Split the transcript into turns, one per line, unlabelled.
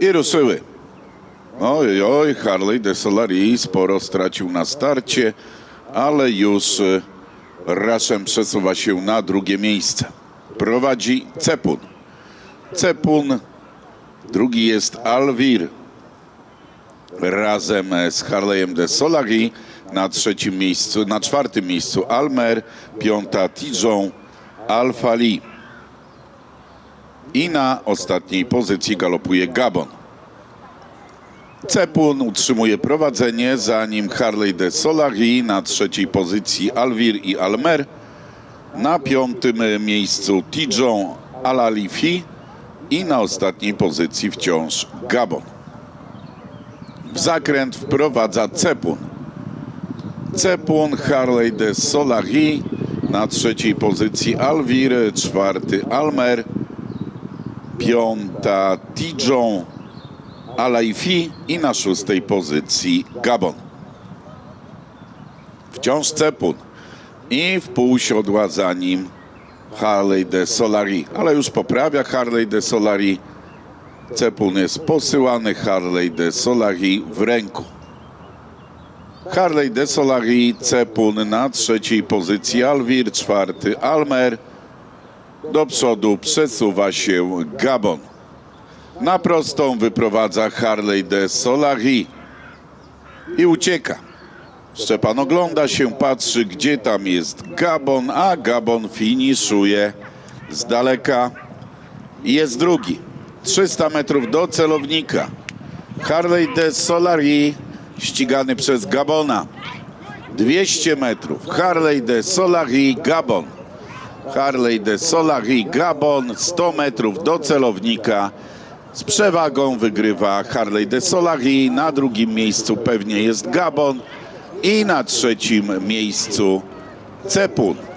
I ruszyły. Oj, oj, Harley de Solari sporo stracił na starcie, ale już y, Raszem przesuwa się na drugie miejsce. Prowadzi Cepun. Cepun, drugi jest Alwir. Razem z Harley'em de Solari na trzecim miejscu, na czwartym miejscu Almer, piąta Tijon, Alfa Lee. I na ostatniej pozycji galopuje Gabon. Cepun utrzymuje prowadzenie, za nim Harley de Solari na trzeciej pozycji Alwir i Almer. Na piątym miejscu Tijon Alalifi i na ostatniej pozycji wciąż Gabon. W zakręt wprowadza Cepun. Cepun, Harley de Solari, na trzeciej pozycji Alwir, czwarty Almer, piąta Tijon Alaifi i na szóstej pozycji Gabon. Wciąż Cepun i w pół siodła za nim Harley de Solari, ale już poprawia Harley de Solari. Cepun jest posyłany Harley de Solari w ręku. Harley de Solari, Cepun na trzeciej pozycji, Alwir czwarty, Almer. Do przodu przesuwa się Gabon. Na prostą wyprowadza Harley de Solari i ucieka. Szczepan ogląda się, patrzy, gdzie tam jest Gabon, a Gabon finiszuje z daleka jest drugi. 300 metrów do celownika. Harley de Solari ścigany przez Gabona. 200 metrów. Harley de Solari, Gabon. Harley de Solari, Gabon. 100 metrów do celownika. Z przewagą wygrywa Harley de Solari. Na drugim miejscu pewnie jest Gabon. I na trzecim miejscu Cepun.